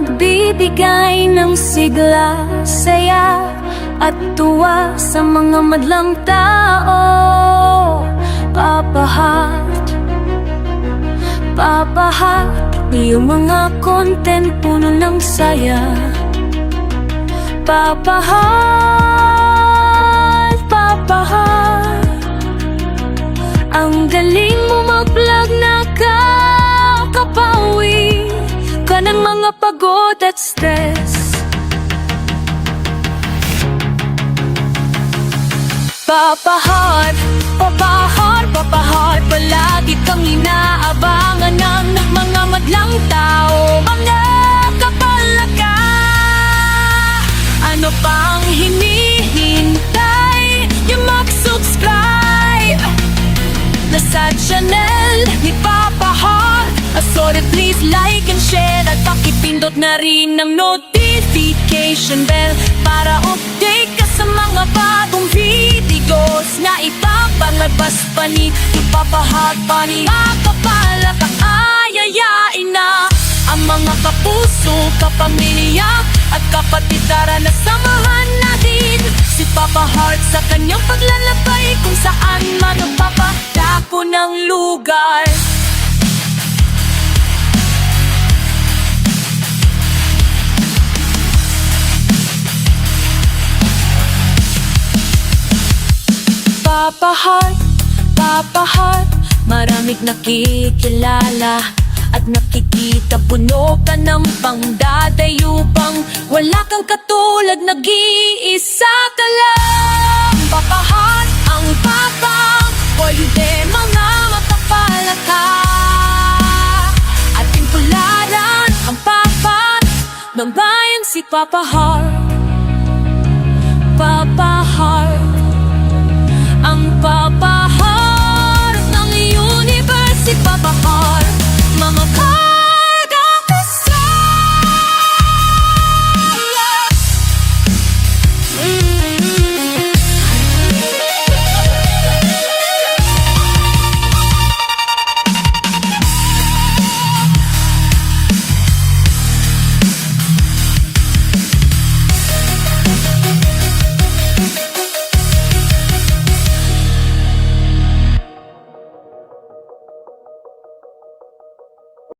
Nagbibigay ng sigla, saya at tuwa sa mga madlang tao. Papahat, papahat Iyong mga content puno ng saya. Papahat, papahat Ang galing ng mga pagod at stress. Papahat, papahat, papahat Palagi kang inaabangan ng mga madlang tao. Mga kapalaka Ano pang hinihintay? Yung mag-subscribe na sa channel ni Papa Heart Assorted please like and share pakipindot na rin ang notification bell Para update ka sa mga bagong videos Na ipapalabas pa ni ni Papa Heart pa ni. Makapala ka ayayain na Ang mga kapuso, kapamilya At kapatid. Tara na samahan natin Si Papa Heart sa kanyang paglalakbay Kung saan man ang papadako ng lugar Papa Heart, Papa Heart Maraming nakikilala At nakikita. Puno ka ng pangdadayupang Wala kang katulad, nag-iisa ka lang. Papa Heart, ang papa Pwede mga makapalaka Ating tularan ang papa Ng bayan si Papa Heart